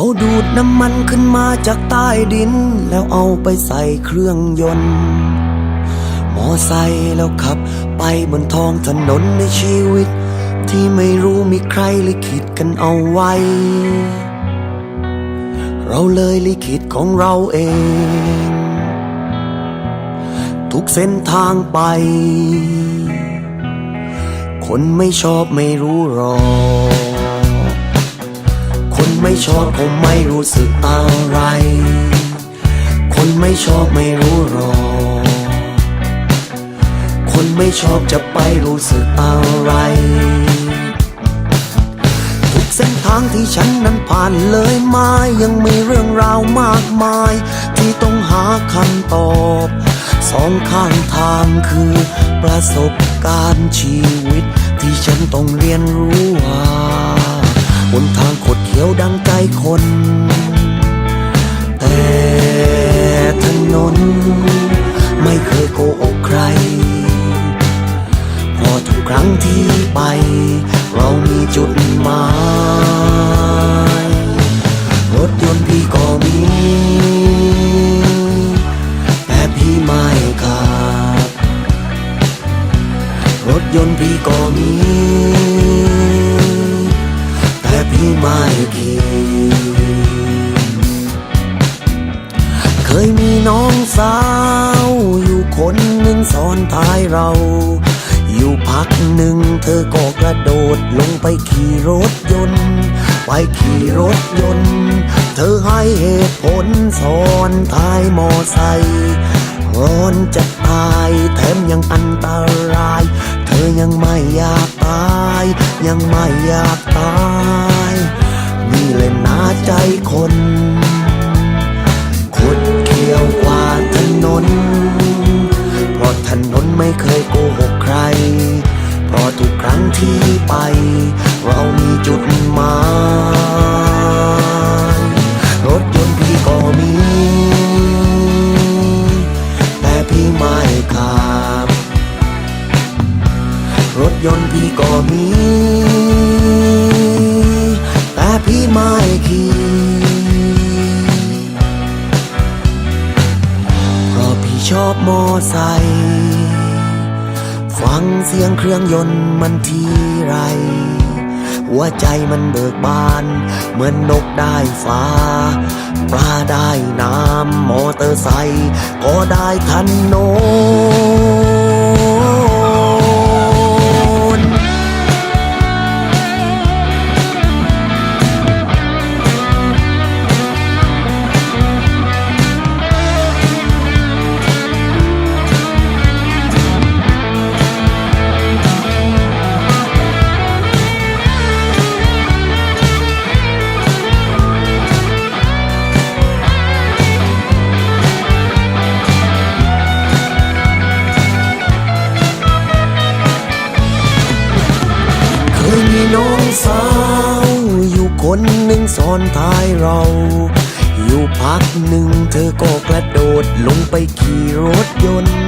เขาดูดน้ำมันขึ้นมาจากใต้ดิน แล้วเอาไปใส่เครื่องยนต์ มอไซค์แล้วขับ ไปบนท้องถนนในชีวิต ที่ไม่รู้มีใครลิขิตกันเอาไว้ เราเลยลิขิตของเราเอง ทุกเส้นทางไป คนไม่ชอบไม่รู้หรอก ไม่ชอบผมไม่รู้สึกอะไร คนไม่ชอบไม่รู้หรอ คนไม่ชอบจะไปรู้สึกอะไร ทุกเส้นทางที่ฉันนั้นผ่านเลยมายังมีเรื่องราวมากมาย ที่ต้องหาคำตอบสองข้างทางคือประสบการณ์ชีวิต ที่ฉันต้องเรียนรู้ว่า นทางคดเขียวดังใจคน แต่ถนนไม่เคยโกหกใครพราะทุกครั้งที่ไป เรามีจุดหมายรถยนต์พี่ก็มีแต่พี่ไม่ขับรถยนต์พี่ก็ มีแต่พี่ไม่ขี่เคยมีน้องสาว อยู่คนหนึ่งสอนท้ายเรา อยู่พักหนึ่งเธอก็กระโดดลงไปขี่รถยนต์ ไปขี่รถยนต์ เธอให้เหตุผลสอนท้ายมอไซค์ร้อนจะตายแถมยังอันตราย เธอยังไม่อยากตาย ยังไม่อยากตาย นี่เลยนาใจคนคดเคี้ยวกว่าถนน เพราะถนนไม่เคยโกหกใคร เพราะทุกครั้งที่ไป เรามีจุดหมายรถยนต์พี่ก็มี แต่พี่ไม่ขับ รถยนต์พี่ก็มี ไม่ขี่เพราะพี่ชอบมอไซค์ฟังเสียงเครื่องยนต์มันทีไร หัวใจมันเบิกบาน เหมือนนกได้ฟ้าปลาได้น้ำมอเตอร์ไซค์ก็ได้ทันโน คนหนึ่งสอนท้ายเรา อยู่พักหนึ่งเธอก็กระโดดลงไปขี่รถยนต์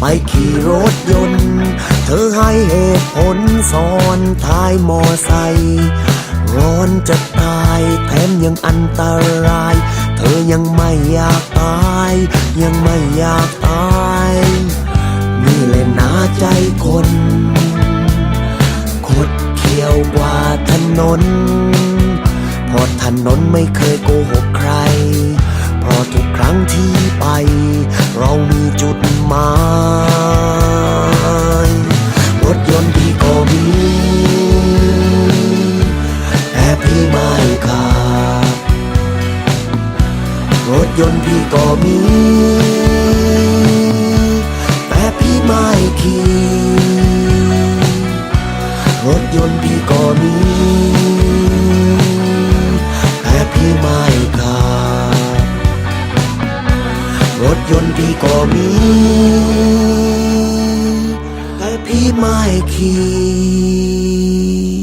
ไปขี่รถยนต์ เธอให้เหตุผลสอนท้ายมอไซค์ร้อนจะตายแถมยังอันตราย เธอยังไม่อยากตาย ยังไม่อยากตาย นี่แหละนาใจคน คดเคี้ยวกว่าถนน ถนนไม่เคยโกหกใคร เพราะทุกครั้งที่ไป เรามีจุดหมายรถยนต์พี่ก็มีแต่พี่ไม่ขับรถยนต์พี่ก็มี แต่พี่ไม่ขี่รถยนต์พี่ก็มี ยนต์พี่ก็มี แต่พี่ไม่ขี่